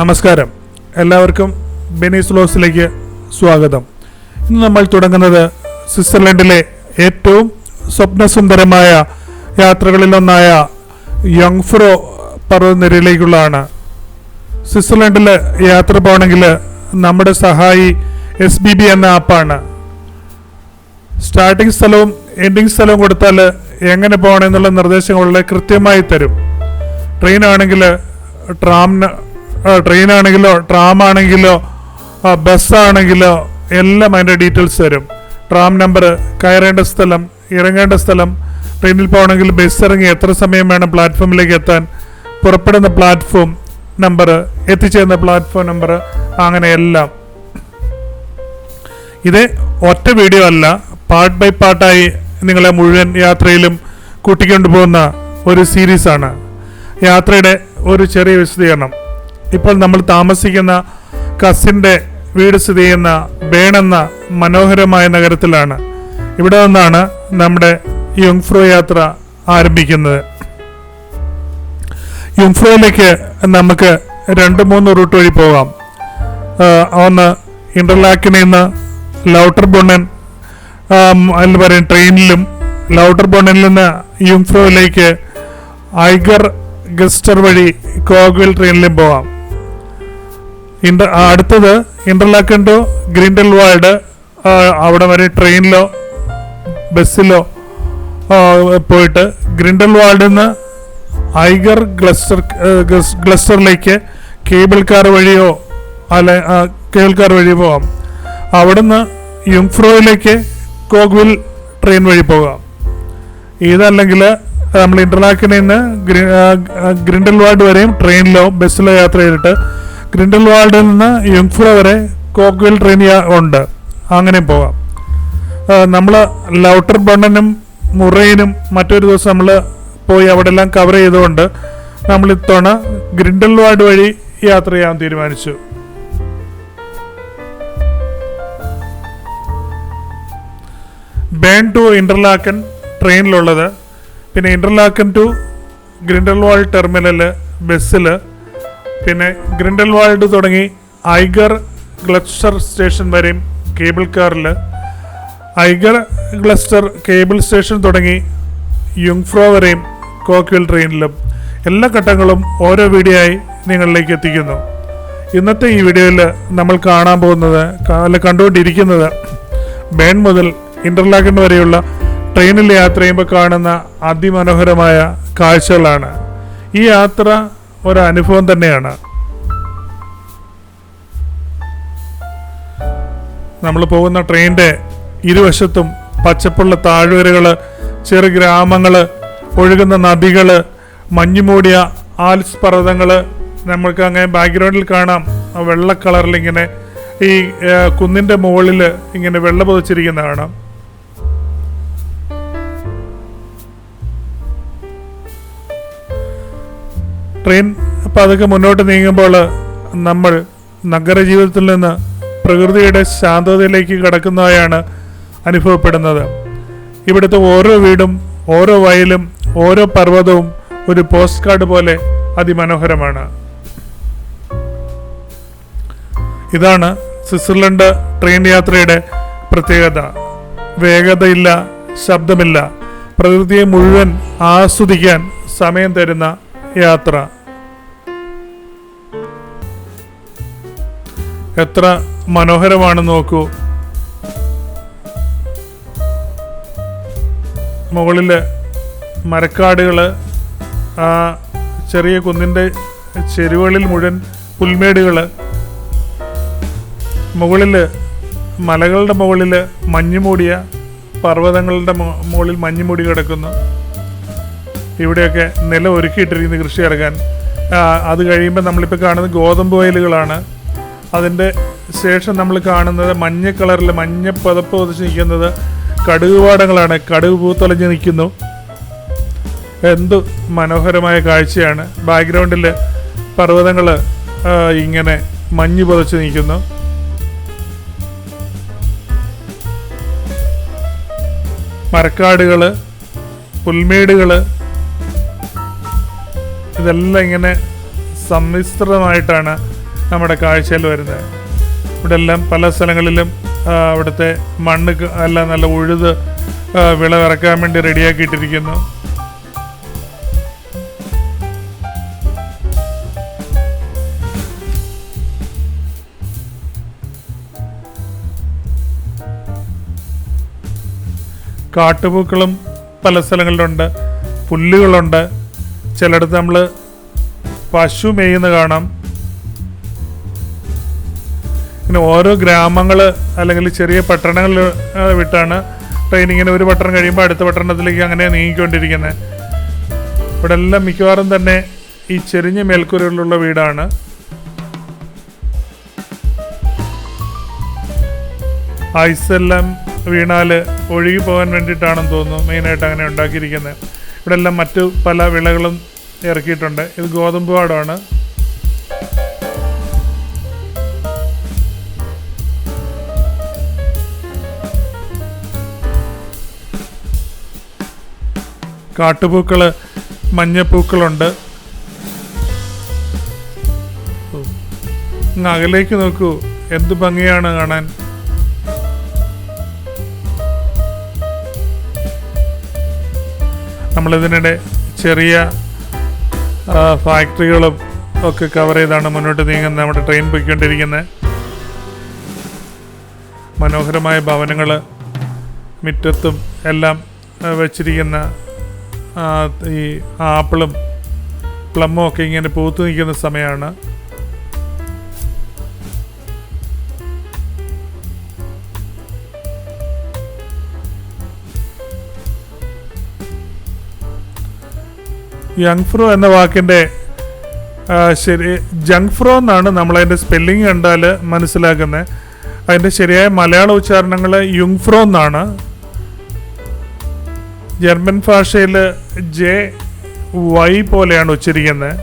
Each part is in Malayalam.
നമസ്കാരം. എല്ലാവർക്കും ബെനീസ് ലോസിലേക്ക് സ്വാഗതം. ഇന്ന് നമ്മൾ തുടങ്ങുന്നത് സ്വിറ്റ്സർലൻഡിലെ ഏറ്റവും സ്വപ്നസുന്ദരമായ യാത്രകളിലൊന്നായ യങ്ഫ്രോ പർവതനിരയിലേക്കുള്ളതാണ്. സ്വിറ്റ്സർലൻഡിൽ യാത്ര പോകണമെങ്കിൽ നമ്മുടെ സഹായി എസ് ബി ബി എന്ന ആപ്പാണ്. സ്റ്റാർട്ടിംഗ് സ്ഥലവും എൻഡിങ് സ്ഥലവും കൊടുത്താൽ എങ്ങനെ പോകണമെന്നുള്ള നിർദ്ദേശങ്ങൾ കൃത്യമായി തരും. ട്രെയിനാണെങ്കിൽ ട്രാമിന് ട്രെയിൻ ആണെങ്കിലോ ട്രാം ആണെങ്കിലോ ബസ് ആണെങ്കിലോ എല്ലാം അതിന്റെ ഡീറ്റെയിൽസ് തരും. ട്രാം നമ്പർ കയറേണ്ട സ്ഥലം ഇറങ്ങേണ്ട സ്ഥലം ട്രെയിനിൽ പോകണമെങ്കിൽ ബസ് ഇറങ്ങി എത്ര സമയം വേണം പ്ലാറ്റ്ഫോമിലേക്ക് എത്താൻ പുറപ്പെടുന്ന പ്ലാറ്റ്ഫോം നമ്പർ എത്തിച്ചേരുന്ന പ്ലാറ്റ്ഫോം നമ്പർ അങ്ങനെ എല്ലാം. ഇത് ഒറ്റ വീഡിയോ അല്ല പാർട്ട് ബൈ പാർട്ടായി നിങ്ങളെ മുഴുവൻ യാത്രയിലും കൂട്ടിക്കൊണ്ടുപോകുന്ന ഒരു സീരീസാണ്. യാത്രയുടെ ഒരു ചെറിയ വിശദീകരണം. ഇപ്പോൾ നമ്മൾ താമസിക്കുന്ന കസിന്റെ വീട് സ്ഥിതി ചെയ്യുന്ന ബേണെന്ന മനോഹരമായ നഗരത്തിലാണ്. ഇവിടെ നിന്നാണ് നമ്മുടെ യുംഫ്രോ യാത്ര ആരംഭിക്കുന്നത്. യുംഫ്രോയിലേക്ക് നമുക്ക് രണ്ട് മൂന്ന് റൂട്ട് വഴി പോകാം. ഒന്ന് ഇന്റർലാക്കിൽ നിന്ന് ലൗട്ടർ ബൊണ്ണൻ എന്ന് പറയും ട്രെയിനിലും ലൗട്ടർ ബൊണ്ണനിൽ നിന്ന് യുംഫ്രോയിലേക്ക് ഐഗർ ഗസ്റ്റർ വഴി കോഗ്വിൽ ട്രെയിനിലും പോവാം ഇന്റർ അടുത്തത് ഇന്റർലാക്കൻ ടു ഗ്രീൻഡൽ വാൾഡ് അവിടെ വരെ ട്രെയിനിലോ ബസ്സിലോ പോയിട്ട് ഗ്രിൻഡൽ വാൾഡിൽ നിന്ന് ഐഗർ ഗ്ലസ്റ്റർ ഗ്ലസ്റ്ററിലേക്ക് കേബിൾ കാർ വഴിയോ അല്ല കേബിൾ കാർ വഴി പോകാം അവിടുന്ന് യുംഫ്രോയിലേക്ക് കോഗ്വിൽ ട്രെയിൻ വഴി പോകാം. ഇതല്ലെങ്കിൽ നമ്മൾ ഇന്റർലാക്കിൽ നിന്ന് ഗ്രിൻഡൽ വാർഡ് വരെയും ട്രെയിനിലോ ബസ്സിലോ യാത്ര ചെയ്തിട്ട് ഗ്രിൻഡൽ വാൾഡിൽ നിന്ന് യുങ്ഫ്രോ വരെ കോക്വിൽ ട്രെയിൻ ഉണ്ട്. അങ്ങനെ പോകാം. നമ്മൾ ലൗട്ടർ ബണ്ണനും മുറയിനും മറ്റൊരു ദിവസം നമ്മൾ പോയി അവിടെ എല്ലാം കവർ ചെയ്തുകൊണ്ട് നമ്മൾ ഇത്തവണ ഗ്രിൻഡൽ വാർഡ് വഴി യാത്ര ചെയ്യാൻ തീരുമാനിച്ചു. ബേൺ ടു ഇന്റർലാക്കൻ ട്രെയിനിലുള്ളത്. പിന്നെ ഇന്റർലാക്കൻ ടു ഗ്രിൻഡൽവാൾഡ് ടെർമിനൽ ബസ്സിൽ പിന്നെ ഗ്രിൻഡൽവാൾഡ് തുടങ്ങി ഐഗർ ഗ്ലസ്റ്റർ സ്റ്റേഷൻ വരെയും കേബിൾ കാറിൽ ഐഗർ ഗ്ലസ്റ്റർ കേബിൾ സ്റ്റേഷൻ തുടങ്ങി യുങ്ഫ്രോ വരെയും കോക്വിൽ ട്രെയിനിലും. എല്ലാ ഘട്ടങ്ങളും ഓരോ വീഡിയോ ആയി നിങ്ങളിലേക്ക് എത്തിക്കുന്നു. ഇന്നത്തെ ഈ വീഡിയോയിൽ നമ്മൾ കാണാൻ പോകുന്നത് അല്ല കണ്ടുകൊണ്ടിരിക്കുന്നത് ബേൺ മുതൽ ഇന്റർലാക്കൻ വരെയുള്ള ട്രെയിനിൽ യാത്ര ചെയ്യുമ്പോൾ കാണുന്ന അതിമനോഹരമായ കാഴ്ചകളാണ്. ഈ യാത്ര ഒരു അനുഭവം തന്നെയാണ്. നമ്മൾ പോകുന്ന ട്രെയിനിന്റെ ഇരുവശത്തും പച്ചപ്പുള്ള താഴ്വരകൾ ചെറു ഗ്രാമങ്ങൾ ഒഴുകുന്ന നദികൾ മഞ്ഞുമൂടിയ ആൽസ് പർവതങ്ങൾ നമ്മൾക്ക് അങ്ങനെ ബാക്ക്ഗ്രൗണ്ടിൽ കാണാം. വെള്ള കളറിൽ ഇങ്ങനെ ഈ കുന്നിന്റെ മുകളിൽ ഇങ്ങനെ വെള്ള പൊതിച്ചിരിക്കുന്ന കാണാം. ട്രെയിൻ പതുക്കെ മുന്നോട്ട് നീങ്ങുമ്പോൾ നമ്മൾ നഗരജീവിതത്തിൽ നിന്ന് പ്രകൃതിയുടെ ശാന്തതയിലേക്ക് കടക്കുന്നതായാണ് അനുഭവപ്പെടുന്നത്. ഇവിടുത്തെ ഓരോ വീടും ഓരോ വയലും ഓരോ പർവതവും ഒരു പോസ്റ്റ് കാർഡ് പോലെ അതിമനോഹരമാണ്. ഇതാണ് സ്വിറ്റ്സർലൻഡ് ട്രെയിൻ യാത്രയുടെ പ്രത്യേകത. വേഗതയില്ല ശബ്ദമില്ല. പ്രകൃതിയെ മുഴുവൻ ആസ്വദിക്കാൻ സമയം തരുന്ന യാത്ര. എത്ര മനോഹരമാണ് നോക്കൂ. മുകളിൽ മരക്കാടുകൾ ആ ചെറിയ കുന്നിന്റെ ചെരുവുകളിൽ മുഴുവൻ പുൽമേടുകൾ മുകളിൽ മലകളുടെ മുകളിൽ മഞ്ഞുമൂടിയ പർവതങ്ങളുടെ മുകളിൽ മഞ്ഞുമൂടി കിടക്കുന്നു. ഇവിടെയൊക്കെ നിലം ഒരുക്കിയിട്ടിരിക്കുന്ന കൃഷി ഇറങ്ങാൻ അത് കഴിയുമ്പോൾ നമ്മളിപ്പോൾ കാണുന്നത് ഗോതമ്പ് വയലുകളാണ്. അതിന്റെ ശേഷം നമ്മൾ കാണുന്നത് മഞ്ഞ കളറിൽ മഞ്ഞ പതപ്പ് പൊതിച്ച് നിൽക്കുന്നത് കടുക് പാടങ്ങളാണ് കടുക് പൂത്തൊലഞ്ഞ് നിൽക്കുന്നു. എന്തു മനോഹരമായ കാഴ്ചയാണ്. ബാക്ക്ഗ്രൗണ്ടിൽ പർവതങ്ങൾ ഇങ്ങനെ മഞ്ഞ് പുതച്ച് നിൽക്കുന്നു. മരക്കാടുകൾ പുൽമേടുകൾ ഇതെല്ലാം ഇങ്ങനെ സമ്മിശ്രിതമായിട്ടാണ് നമ്മുടെ കാഴ്ചയിൽ വരുന്നത്. ഇവിടെ എല്ലാം പല സ്ഥലങ്ങളിലും അവിടുത്തെ മണ്ണ് എല്ലാം നല്ല ഉഴുത് വിളവിറക്കാൻ വേണ്ടി റെഡിയാക്കിയിട്ടിരിക്കുന്നു കാട്ടുപൂക്കളും പല സ്ഥലങ്ങളിലുണ്ട്. പുല്ലുകളുണ്ട്. ചിലയിടത്ത് നമ്മൾ പശു മേയുന്ന കാണാം. പിന്നെ ഓരോ ഗ്രാമങ്ങൾ അല്ലെങ്കിൽ ചെറിയ പട്ടണങ്ങൾ വിട്ടാണ് ട്രെയിനിങ്ങിന് ഒരു പട്ടണം കഴിയുമ്പോൾ അടുത്ത പട്ടണത്തിലേക്ക് അങ്ങനെ നീങ്ങിക്കൊണ്ടിരിക്കുന്നത് ഇവിടെ എല്ലാം മിക്കവാറും തന്നെ ഈ ചെരിഞ്ഞ മേൽക്കൂരകളിലുള്ള വീടാണ്. ഐസെല്ലാം വീണാൽ ഒഴുകി പോകാൻ വേണ്ടിയിട്ടാണെന്ന് തോന്നുന്നു മെയിനായിട്ട് അങ്ങനെ ഉണ്ടാക്കിയിരിക്കുന്നത് ഇവിടെ എല്ലാം മറ്റു പല വിളകളും ഇറക്കിയിട്ടുണ്ട്. ഇത് ഗോതമ്പ് പാടമാണ് കാട്ടുപൂക്കൾ മഞ്ഞപ്പൂക്കളുണ്ട്. അകലേക്ക് നോക്കൂ. എന്ത് ഭംഗിയാണ് കാണാൻ. നമ്മളിതിനിടെ ചെറിയ ഫാക്ടറികളും ഒക്കെ കവർ ചെയ്താണ് മുന്നോട്ട് നീങ്ങുന്നത് നമ്മുടെ ട്രെയിൻ പോയിക്കൊണ്ടിരിക്കുന്നത് മനോഹരമായ ഭവനങ്ങൾ മുറ്റത്തും എല്ലാം വെച്ചിരിക്കുന്ന ഈ ആപ്പിളും പ്ലമ്മും ഒക്കെ ഇങ്ങനെ പൂത്തു നിൽക്കുന്ന സമയമാണ്. യങ് ഫ്രോ എന്ന വാക്കിന്റെ ശരി ജങ്ക് ഫ്രോ എന്നാണ് നമ്മളതിന്റെ സ്പെല്ലിംഗ് കണ്ടാൽ മനസ്സിലാക്കുന്നത് അതിന്റെ ശരിയായ മലയാള ഉച്ചാരണങ്ങൾ യുങ് ഫ്രോ എന്നാണ്. ജർമ്മൻ ഭാഷയിൽ ജെ വൈ പോലെയാണ് ഉച്ചരിക്കുന്നത്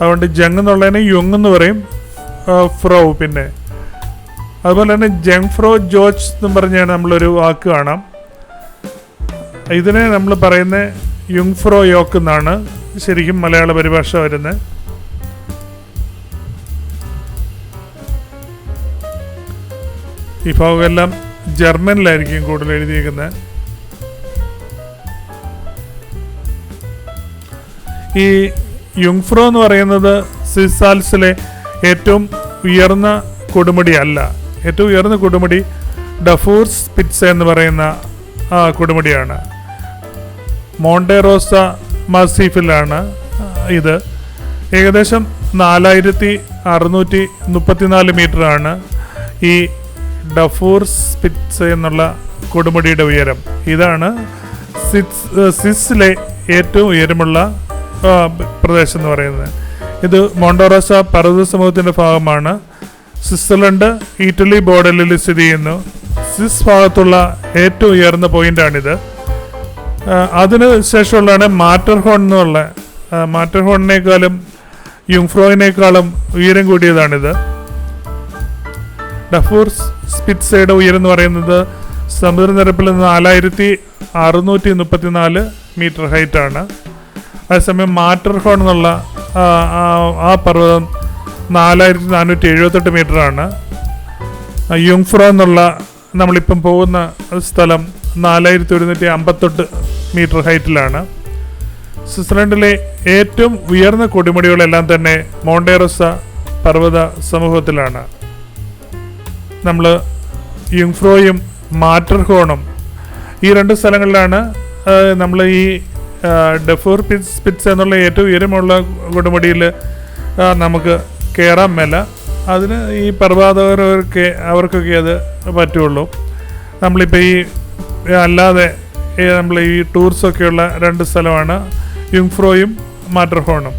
അതുകൊണ്ട് ജങ് എന്നുള്ളതിനെ യുങ് എന്ന് പറയും ഫ്രോ പിന്നെ. അതുപോലെ തന്നെ ജങ് ഫ്രോ ജോർജ് എന്ന് പറഞ്ഞാണ് നമ്മളൊരു വാക്ക് കാണാം. ഇതിനെ നമ്മൾ പറയുന്ന യുങ് ഫ്രോ യോക്ക് എന്നാണ് ശരിക്കും മലയാള പരിഭാഷ വരുന്നത്. ഈ ഭാഗമെല്ലാം ജർമ്മനിലായിരിക്കും കൂടുതൽ എഴുതിയിരിക്കുന്നത് ഈ യുങ്ഫ്രോ എന്ന് പറയുന്നത് സിസാൽസിലെ ഏറ്റവും ഉയർന്ന കൊടുമുടി അല്ല. ഏറ്റവും ഉയർന്ന കൊടുമുടി ഡഫൂർസ് പിറ്റ്സ് എന്ന് പറയുന്ന കൊടുമുടിയാണ്. മോണ്ടെറോസ മസീഫിലാണ് ഇത്. ഏകദേശം നാലായിരത്തി അറുന്നൂറ്റി മുപ്പത്തിനാല് മീറ്ററാണ് ഈ ഡഫൂർ സ്പിറ്റ്സ് എന്നുള്ള കൊടുമുടിയുടെ ഉയരം. ഇതാണ് സിറ്റ്സ് സിസിലെ ഏറ്റവും ഉയരമുള്ള പ്രദേശം എന്ന് പറയുന്നത്. ഇത് മോണ്ടോറോസ പർവത സമൂഹത്തിന്റെ ഭാഗമാണ്. സ്വിറ്റ്സർലൻഡ് ഇറ്റലി ബോർഡറിൽ സ്ഥിതി ചെയ്യുന്നു. സ്വിസ് ഭാഗത്തുള്ള ഏറ്റവും ഉയർന്ന പോയിന്റാണിത് അതിന് ശേഷമുള്ളതാണ് മാറ്റർഹോൺ എന്നുള്ള. മാറ്റർ മാറ്റർഹോണിനേക്കാളും യുങ്ഫ്രോയിനേക്കാളും ഉയരം കൂടിയതാണിത്. ഡഫൂർ സ്പിറ്റ്സയുടെ ഉയരം എന്ന് പറയുന്നത് സമുദ്രനിരപ്പിൽ നിന്ന് നാലായിരത്തി അറുന്നൂറ്റി മുപ്പത്തിനാല് മീറ്റർ ഹൈറ്റാണ് അതേസമയം മാറ്റർഹോൺ എന്നുള്ള ആ, പർവതം നാലായിരത്തി നാനൂറ്റി എഴുപത്തെട്ട് മീറ്ററാണ് യുങ്ഫ്രോ എന്നുള്ള നമ്മളിപ്പം പോകുന്ന സ്ഥലം നാലായിരത്തി ഒരുന്നൂറ്റി അമ്പത്തെട്ട് മീറ്റർ ഹൈറ്റിലാണ്. സ്വിറ്റ്സർലൻഡിലെ ഏറ്റവും ഉയർന്ന കൊടിമുടികളെല്ലാം തന്നെ മോണ്ടേറോസ പർവത സമൂഹത്തിലാണ്. നമ്മൾ യുങ്ഫ്രോയും മാറ്റർഹോണും ഈ രണ്ട് സ്ഥലങ്ങളിലാണ് നമ്മൾ ഈ ഡെഫോർ പിറ്റ്സ് പിറ്റ്സ് എന്നുള്ള ഏറ്റവും ഉയരമുള്ള കൊടുമുടിയിൽ നമുക്ക് കയറാൻ മേല. അതിന് ഈ പർവതകർക്ക് അവർക്കൊക്കെ അത് പറ്റുള്ളൂ. നമ്മളിപ്പോൾ ഈ അല്ലാതെ നമ്മൾ ഈ ടൂർസൊക്കെയുള്ള രണ്ട് സ്ഥലമാണ് യുങ്ഫ്രോയും മാറ്റർഹോണും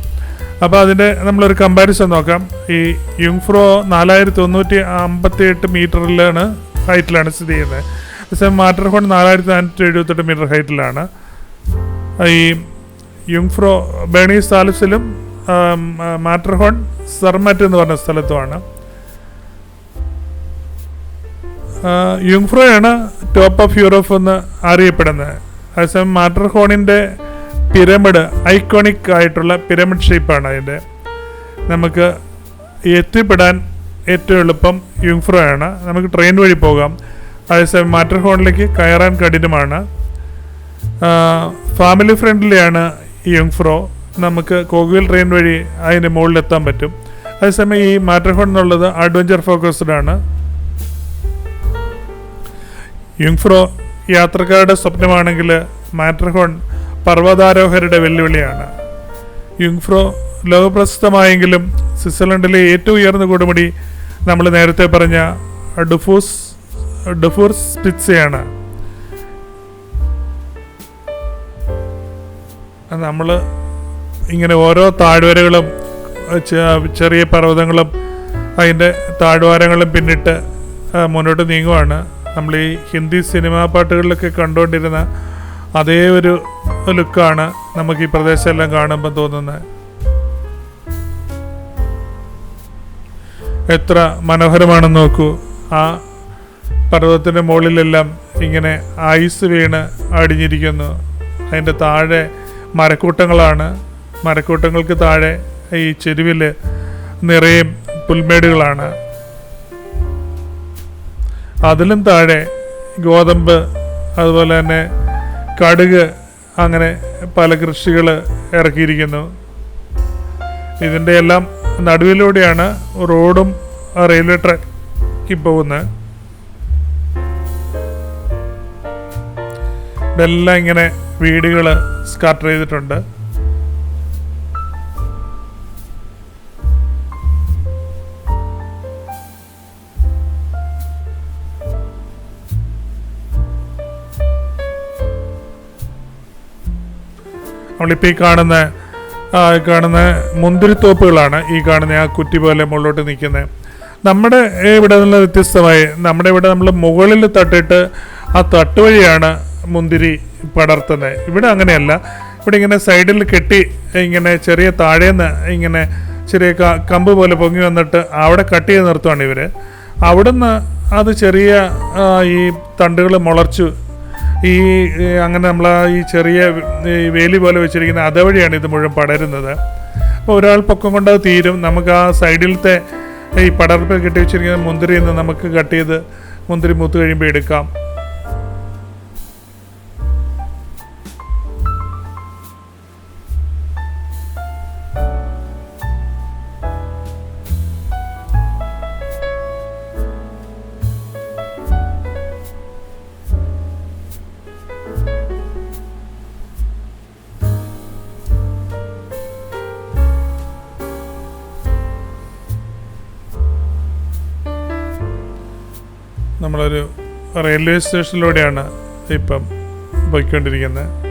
അപ്പോൾ അതിന്റെ നമ്മളൊരു കമ്പാരിസൺ നോക്കാം. ഈ യുങ്ഫ്രോ നാലായിരത്തി തൊണ്ണൂറ്റി അമ്പത്തി എട്ട് മീറ്ററിലാണ് ഹൈറ്റിലാണ് സ്ഥിതി ചെയ്യുന്നത്. പക്ഷേ മാറ്റർഹോൺ നാലായിരത്തി നാനൂറ്റി എഴുപത്തെട്ട് മീറ്റർ ഹൈറ്റിലാണ്. ഈ യുങ്ഫ്രോ ബേണീസ് സാലിസിലും മാറ്റർഹോൺ സർമറ്റ് എന്ന് പറഞ്ഞ സ്ഥലത്തുമാണ്. യുങ്ഫ്രോയാണ് ടോപ്പ് ഓഫ് യൂറോപ്പ് എന്ന് അറിയപ്പെടുന്നത്. അതേസമയം മാട്ടർ ഹോണിന്റെ പിരമിഡ് ഐക്കോണിക് ആയിട്ടുള്ള പിരമിഡ് ഷേപ്പാണ് അതിന്റെ. നമുക്ക് എത്തിപ്പെടാൻ ഏറ്റവും എളുപ്പം യുങ്ഫ്രോ ആണ് നമുക്ക് ട്രെയിൻ വഴി പോകാം. അതേസമയം മാറ്റർഹോണിലേക്ക് കയറാൻ കഠിനമാണ്. ഫാമിലി ഫ്രണ്ട്ലിയാണ് യുംഫ്രോ നമുക്ക് കോകുവിൽ ട്രെയിൻ വഴി അതിന്റെ മുകളിലെത്താൻ പറ്റും. അതേസമയം ഈ മാറ്റർഹോൺ എന്നുള്ളത് അഡ്വഞ്ചർ ഫോക്കസ്ഡ് ആണ്. യുങ്ഫ്രോ യാത്രക്കാരുടെ സ്വപ്നമാണെങ്കിൽ മാറ്റർഹോൺ പർവതാരോഹരുടെ വെല്ലുവിളിയാണ്. യുങ്ഫ്രോ ലോകപ്രസിദ്ധമായെങ്കിലും സ്വിറ്റ്സർലൻഡിലെ ഏറ്റവും ഉയർന്ന കൊടുമുടി നമ്മൾ നേരത്തെ പറഞ്ഞ ഡുഫൂസ് ഡുഫൂർസ് സ്പിറ്റ്സയാണ്. നമ്മൾ ഇങ്ങനെ ഓരോ താഴ്വരകളും ചെറിയ പർവതങ്ങളും അതിന്റെ താഴ്വാരങ്ങളും പിന്നിട്ട് മുന്നോട്ട് നീങ്ങുവാണ്. നമ്മൾ ഈ ഹിന്ദി സിനിമാ പാട്ടുകളിലൊക്കെ കണ്ടുകൊണ്ടിരുന്ന അതേ ഒരു ലുക്കാണ് നമുക്ക് ഈ പ്രദേശമെല്ലാം കാണുമ്പോൾ തോന്നുന്നത്. എത്ര മനോഹരമാണെന്ന് നോക്കൂ. ആ പർവതത്തിന്റെ മുകളിലെല്ലാം ഇങ്ങനെ ഐസ് വീണ് അടിഞ്ഞിരിക്കുന്നു. അതിന്റെ താഴെ മരക്കൂട്ടങ്ങളാണ്. മരക്കൂട്ടങ്ങൾക്ക് താഴെ ഈ ചെരുവിൽ നിറയെ പുൽമേടുകളാണ്. അതിലും താഴെ ഗോതമ്പ് അതുപോലെ തന്നെ കടുക് അങ്ങനെ പല കൃഷികൾ ഇറക്കിയിരിക്കുന്നു. ഇതിന്റെ എല്ലാം നടുവിലൂടെയാണ് റോഡും റെയിൽവേ ട്രാക്ക് പോകുന്നത്. ഇതെല്ലാം ഇങ്ങനെ വീടുകൾ സ്കാർട്ടർ ചെയ്തിട്ടുണ്ട്. നമ്മളിപ്പോൾ ഈ കാണുന്ന കാണുന്ന മുന്തിരിത്തോപ്പുകളാണ് ഈ കാണുന്ന ആ കുറ്റി പോലെ മുകളിലോട്ട് നിൽക്കുന്നത് നമ്മുടെ ഇവിടെ നിന്ന് വ്യത്യസ്തമായി നമ്മുടെ ഇവിടെ നമ്മൾ മുകളിൽ തട്ടിട്ട് ആ തട്ട് വഴിയാണ് മുന്തിരി പടർത്തുന്നത് ഇവിടെ അങ്ങനെയല്ല. ഇവിടെ ഇങ്ങനെ സൈഡിൽ കെട്ടി ഇങ്ങനെ ചെറിയ താഴേന്ന് ഇങ്ങനെ ചെറിയ കമ്പ് പോലെ പൊങ്ങി വന്നിട്ട് അവിടെ കട്ട് ചെയ്ത് നിർത്തുവാണ് ഇവർ അവിടുന്ന് അത് ചെറിയ ഈ തണ്ടുകൾ മുളച്ചു ഈ അങ്ങനെ നമ്മൾ ഈ ചെറിയ ഈ വേലി പോലെ വെച്ചിരിക്കുന്ന അതുവഴിയാണ് ഇത് മുഴുവൻ പടരുന്നത്. അപ്പോൾ ഒരാൾ പൊക്കം കൊണ്ട് അത് തീരും. നമുക്ക് ആ സൈഡിലത്തെ ഈ പടർപ്പ് കെട്ടി വെച്ചിരിക്കുന്ന മുന്തിരിയിൽ നിന്ന് നമുക്ക് കട്ട് ചെയ്ത് മുന്തിരി മൂത്ത് കഴിയുമ്പോൾ എടുക്കാം. നമ്മളൊരു റെയിൽവേ സ്റ്റേഷനിലൂടെയാണ് ഇപ്പം പോയിക്കൊണ്ടിരിക്കുന്നത്.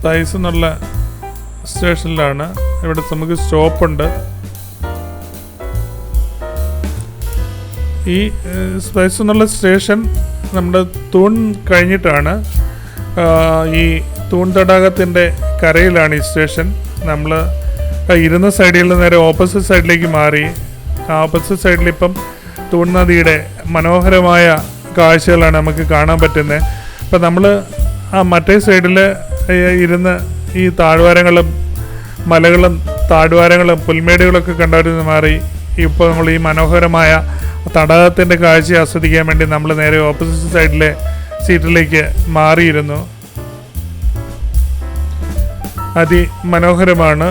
സ്പൈസ് എന്നുള്ള സ്റ്റേഷനിലാണ് ഇവിടെ നമുക്ക് സ്റ്റോപ്പുണ്ട് ഈ സ്പൈസ് എന്നുള്ള സ്റ്റേഷൻ നമ്മുടെ തൂൺ കഴിഞ്ഞിട്ടാണ്. ഈ തൂൺ തടാകത്തിന്റെ കരയിലാണ് ഈ സ്റ്റേഷൻ നമ്മൾ ഇരുന്ന സൈഡിൽ നിന്ന് നേരെ ഓപ്പോസിറ്റ് സൈഡിലേക്ക് മാറി. ഓപ്പോസിറ്റ് സൈഡിൽ ഇപ്പം തൂൺ നദിയുടെ മനോഹരമായ കാഴ്ചകളാണ് നമുക്ക് കാണാൻ പറ്റുന്നത്. അപ്പം നമ്മൾ ആ മറ്റേ സൈഡിൽ ഇരുന്ന് ഈ താഴ്വാരങ്ങളും മലകളും താഴ്വാരങ്ങളും പുൽമേടുകളൊക്കെ കണ്ടവരിൽ മാറി ഇപ്പോൾ നമ്മൾ ഈ മനോഹരമായ തടാകത്തിന്റെ കാഴ്ച ആസ്വദിക്കാൻ വേണ്ടി നമ്മൾ നേരെ ഓപ്പോസിറ്റ് സൈഡിലെ സീറ്റിലേക്ക് മാറിയിരുന്നു. അതിമനോഹരമാണ്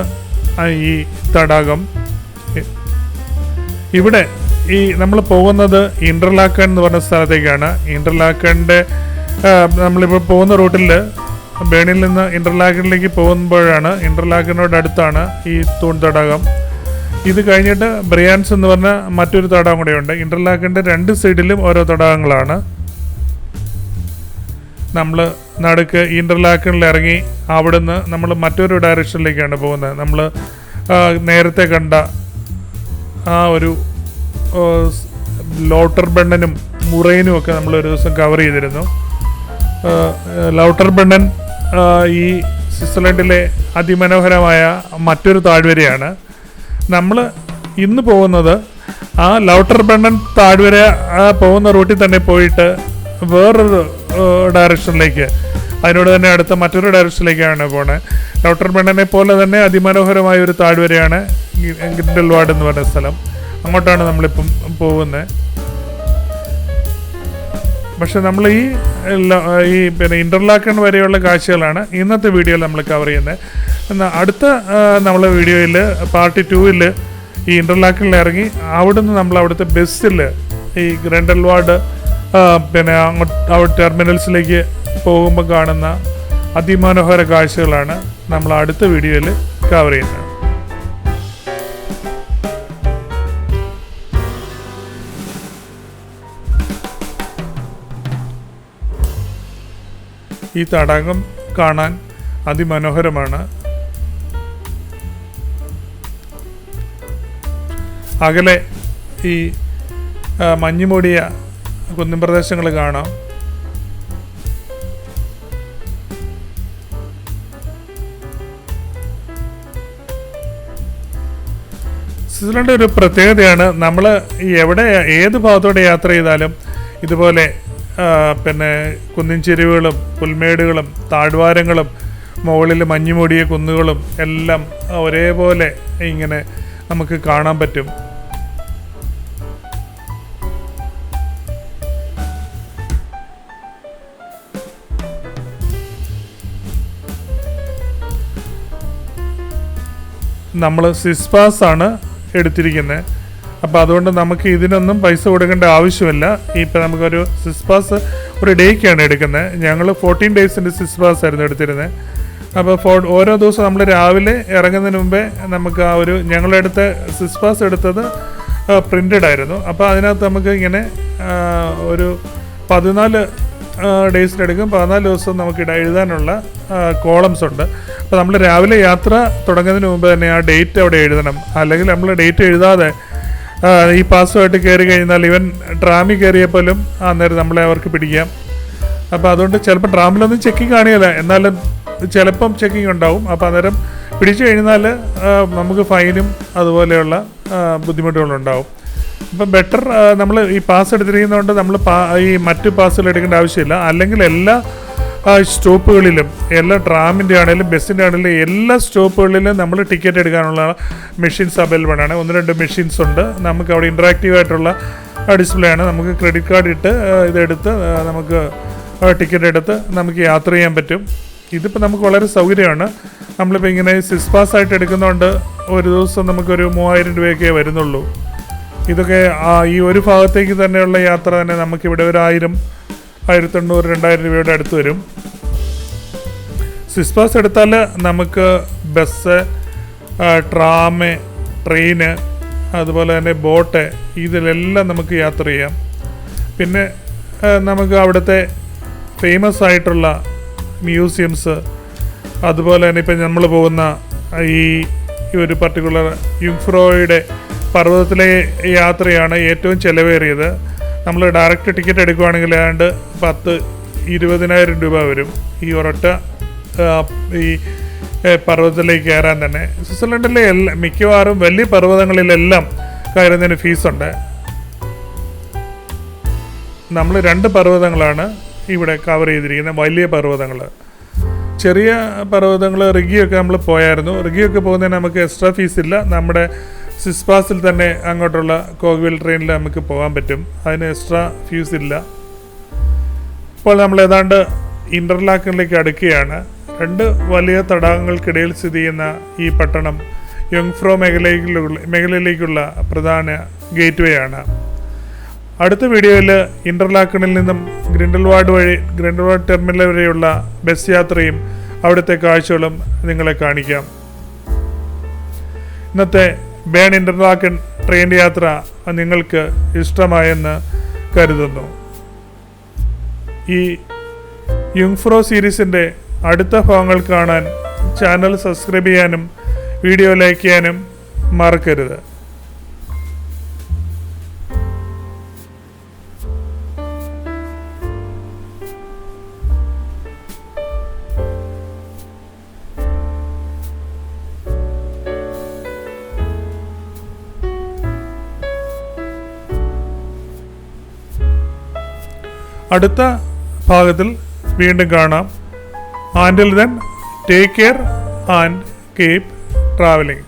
ഈ തടാകം. ഇവിടെ ഈ നമ്മൾ പോകുന്നത് ഇന്റർലാക്കൺ എന്ന് പറഞ്ഞ സ്ഥലത്തേക്കാണ്. ഇന്റർലാക്കണിന്റെ നമ്മളിപ്പോൾ പോകുന്ന റൂട്ടിൽ ബേണിൽ നിന്ന് ഇന്റർലാക്കണിലേക്ക് പോകുമ്പോഴാണ് ഇന്റർലാക്കനോട് അടുത്താണ് ഈ തൂൺ തടാകം. ഇത് കഴിഞ്ഞിട്ട് ബ്രിയാൻസ് എന്ന് പറഞ്ഞ മറ്റൊരു തടാകം കൂടെയുണ്ട്. ഇന്റർലാക്കിന്റെ രണ്ട് സൈഡിലും ഓരോ തടാകങ്ങളാണ്. നമ്മൾ നടുക്ക് ഇന്റർലാക്കിനിൽ ഇറങ്ങി അവിടുന്ന് നമ്മൾ മറ്റൊരു ഡയറക്ഷനിലേക്കാണ് പോകുന്നത്. നമ്മൾ നേരത്തെ കണ്ട ആ ഒരു ലോട്ടർ ബണ്ണനും മുറൈനും ഒക്കെ നമ്മൾ ഒരു ദിവസം കവർ ചെയ്തിരുന്നു. ലോട്ടർ ബണ്ണൻ ഈ സ്വിറ്റ്സർലൻഡിലെ അതിമനോഹരമായ മറ്റൊരു താഴ്വരയാണ്. നമ്മൾ ഇന്ന് പോകുന്നത് ആ ലൗട്ടർ ബണ്ണൻ താഴ്വര പോകുന്ന റൂട്ടിൽ തന്നെ പോയിട്ട് വേറൊരു ഡയറക്ഷനിലേക്ക് അതിനോട് തന്നെ അടുത്ത മറ്റൊരു ഡയറക്ഷനിലേക്കാണ് പോണത് ലൗട്ടർ ബണ്ണനെ പോലെ തന്നെ അതിമനോഹരമായ ഒരു താഴ്വരയാണ് ഗ്രിൻഡൽവാഡ് എന്ന് പറയുന്ന സ്ഥലം. അങ്ങോട്ടാണ് നമ്മളിപ്പം പോകുന്നത് പക്ഷെ നമ്മൾ ഈ ഈ പിന്നെ ഇന്റർലാക്കൺ വരെയുള്ള കാഴ്ചകളാണ് ഇന്നത്തെ വീഡിയോയിൽ നമ്മൾ കവർ ചെയ്യുന്നത്. എന്നാൽ അടുത്ത നമ്മളെ വീഡിയോയിൽ പാർട്ടി ടൂവിൽ ഈ ഇന്റർലാക്കണിൽ ഇറങ്ങി അവിടുന്ന് നമ്മൾ അവിടുത്തെ ബസ്സിൽ ഈ ഗ്രണ്ടൽവാർഡ് പിന്നെ അങ്ങോട്ട് ടെർമിനൽസിലേക്ക് പോകുമ്പോൾ കാണുന്ന അതിമനോഹര കാഴ്ചകളാണ് നമ്മൾ അടുത്ത വീഡിയോയിൽ കവർ ചെയ്യുന്നത്. ഈ തടാകം കാണാൻ അതിമനോഹരമാണ്. അകലെ ഈ മഞ്ഞുമൂടിയ കുന്നിൻ പ്രദേശങ്ങൾ കാണാം. സ്വിറ്റ്സർലൻഡ് ഒരു പ്രത്യേകതയാണ് നമ്മൾ എവിടെ ഏത് ഭാഗത്തോടെ യാത്ര ചെയ്താലും ഇതുപോലെ പിന്നെ കുന്നിൻ ചെരുവുകളും പുൽമേടുകളും താഴ്വാരങ്ങളും മുകളിൽ മഞ്ഞുമൂടിയ കുന്നുകളും എല്ലാം ഒരേപോലെ ഇങ്ങനെ നമുക്ക് കാണാൻ പറ്റും. നമ്മൾ സിസ്പാസ് ആണ് എടുത്തിരിക്കുന്നത്. അപ്പോൾ അതുകൊണ്ട് നമുക്ക് ഇതിനൊന്നും പൈസ കൊടുക്കേണ്ട ആവശ്യമില്ല. ഇപ്പൊ നമുക്കൊരു സിസ്പാസ് ഒരു ഡേക്കാണ് എടുക്കുന്നത്. ഞങ്ങൾ ഫോർട്ടീൻ ഡേയ്സിന്റെ സിസ്പാസ് ആയിരുന്നു എടുത്തിരുന്നത് അപ്പോൾ ഫോ ഓരോ ദിവസവും നമ്മൾ രാവിലെ ഇറങ്ങുന്നതിന് മുമ്പേ നമുക്ക് ആ ഒരു ഞങ്ങളെടുത്ത സിസ്പാസ് എടുത്തത് പ്രിന്റഡ് ആയിരുന്നു. അപ്പോൾ അതിനകത്ത് നമുക്ക് ഇങ്ങനെ ഒരു പതിനാല് ഡേയ്സിലെടുക്കും പതിനാല് ദിവസം നമുക്ക് എഴുതാനുള്ള കോളംസ് ഉണ്ട്. അപ്പോൾ നമ്മൾ രാവിലെ യാത്ര തുടങ്ങുന്നതിന് മുമ്പ് തന്നെ ആ ഡേറ്റ് അവിടെ എഴുതണം. അല്ലെങ്കിൽ നമ്മൾ ഡേറ്റ് എഴുതാതെ ഈ പാസ്സുമായിട്ട് കയറി കഴിഞ്ഞാൽ ഇവൻ ട്രാമിൽ കയറിയപ്പോലും അന്നേരം നമ്മളെ അവർക്ക് പിടിക്കാം. അപ്പോൾ അതുകൊണ്ട് ചിലപ്പോൾ ട്രാമിലൊന്നും ചെക്കിങ് കാണില്ല. എന്നാലും ചിലപ്പം ചെക്കിങ് ഉണ്ടാവും. അപ്പോൾ അന്നേരം പിടിച്ചു കഴിഞ്ഞാൽ നമുക്ക് ഫൈനും അതുപോലെയുള്ള ആ, ബുദ്ധിമുട്ടുകളുണ്ടാവും അപ്പം ബെറ്റർ നമ്മൾ ഈ പാസ് എടുത്തിരിക്കുന്നതുകൊണ്ട് നമ്മൾ ഈ മറ്റു പാസ്സുകൾ എടുക്കേണ്ട ആവശ്യമില്ല. അല്ലെങ്കിൽ എല്ലാ ആ, സ്റ്റോപ്പുകളിലും എല്ലാ ട്രാമിന്റെ ആണെങ്കിലും ബസ്സിന്റെ ആണെങ്കിലും എല്ലാ സ്റ്റോപ്പുകളിലും നമ്മൾ ടിക്കറ്റ് എടുക്കാനുള്ള മെഷീൻസ് അവൈലബിൾ ആണ്. ഒന്ന് രണ്ട് മെഷീൻസ് ഉണ്ട്. നമുക്ക് അവിടെ ഇൻട്രാക്റ്റീവ് ആയിട്ടുള്ള ഡിസ്പ്ലേ ആണ്. നമുക്ക് ക്രെഡിറ്റ് കാർഡ് ഇട്ട് ഇതെടുത്ത് നമുക്ക് ടിക്കറ്റ് എടുത്ത് നമുക്ക് യാത്ര ചെയ്യാൻ പറ്റും. ഇതിപ്പോൾ നമുക്ക് വളരെ സൗകര്യമാണ്. നമ്മളിപ്പോൾ ഇങ്ങനെ സിസ് പാസ് ആയിട്ട് എടുക്കുന്നതുകൊണ്ട് ഒരു ദിവസം നമുക്കൊരു മൂവായിരം രൂപയൊക്കെ വരുന്നുള്ളൂ. ഇതൊക്കെ ഈ ഒരു ഭാഗത്തേക്ക് തന്നെയുള്ള യാത്ര തന്നെ നമുക്കിവിടെ ഒരു ആയിരം ആയിരത്തി എണ്ണൂറ് രണ്ടായിരം രൂപയുടെ അടുത്ത് വരും. സ്വിസ് പാസ് എടുത്താൽ നമുക്ക് ബസ് ട്രാമ് ട്രെയിന് അതുപോലെ തന്നെ ബോട്ട് ഇതിലെല്ലാം നമുക്ക് യാത്ര ചെയ്യാം. പിന്നെ നമുക്ക് അവിടുത്തെ ഫേമസ് ആയിട്ടുള്ള മ്യൂസിയംസ് അതുപോലെ തന്നെ ഇപ്പം നമ്മൾ പോകുന്ന ഈ ഈ ഒരു പർട്ടിക്കുലർ യുഫ്രോയുടെ പർവതത്തിലെ യാത്രയാണ് ഏറ്റവും ചിലവേറിയത്. നമ്മൾ ഡയറക്റ്റ് ടിക്കറ്റ് എടുക്കുകയാണെങ്കിൽ ഏതാണ്ട് പത്ത് ഇരുപതിനായിരം രൂപ വരും. ഈ ഒരൊറ്റ ഈ പർവതത്തിലേക്ക് കയറാൻ തന്നെ. സ്വിറ്റ്സർലൻഡിലെ എല്ലാ മിക്കവാറും വലിയ പർവതങ്ങളിലെല്ലാം കയറുന്നതിന് ഫീസുണ്ട് നമ്മൾ രണ്ട് പർവതങ്ങളാണ് ഇവിടെ കവർ ചെയ്തിരിക്കുന്നത്. വലിയ പർവതങ്ങൾ ചെറിയ പർവതങ്ങൾ റിഗിയൊക്കെ നമ്മൾ പോയായിരുന്നു. റിഗിയൊക്കെ പോകുന്നതിന് നമുക്ക് എക്സ്ട്രാ ഫീസ് ഇല്ല. നമ്മുടെ സിസ്പാസിൽ തന്നെ അങ്ങോട്ടുള്ള കോഗ്വിൽ ട്രെയിനിൽ നമുക്ക് പോകാൻ പറ്റും. അതിന് എക്സ്ട്രാ ഫ്യൂസ് ഇല്ല. ഇപ്പോൾ നമ്മൾ ഏതാണ്ട് ഇന്റർലാക്കിലേക്ക് അടുക്കുകയാണ്. രണ്ട് വലിയ തടാകങ്ങൾക്കിടയിൽ സ്ഥിതി ചെയ്യുന്ന ഈ പട്ടണം യങ്ഫ്രോ മേഖലയിലുള്ള മേഖലയിലേക്കുള്ള പ്രധാന ഗേറ്റ്വേ ആണ്. അടുത്ത വീഡിയോയിൽ ഇന്റർലാക്കണിൽ നിന്നും ഗ്രിൻഡൽവാഡ് വഴി ഗ്രിൻഡൽവാഡ് ടെർമിനൽ വരെയുള്ള ബസ് യാത്രയും അവിടുത്തെ കാഴ്ചകളും നിങ്ങളെ കാണിക്കാം. ഇന്നത്തെ ബേൺ ഇന്റർലാക്കൻ ട്രെയിൻ യാത്ര നിങ്ങൾക്ക് ഇഷ്ടമായെന്ന് കരുതുന്നു. ഈ യുങ്ഫ്രോ സീരീസിന്റെ അടുത്ത ഭാഗങ്ങൾ കാണാൻ ചാനൽ സബ്സ്ക്രൈബ് ചെയ്യാനും വീഡിയോ ലൈക്ക് ചെയ്യാനും മറക്കരുത്. അടുത്ത ഭാഗത്തിൽ വീണ്ടും കാണാം. And till then take care and keep travelling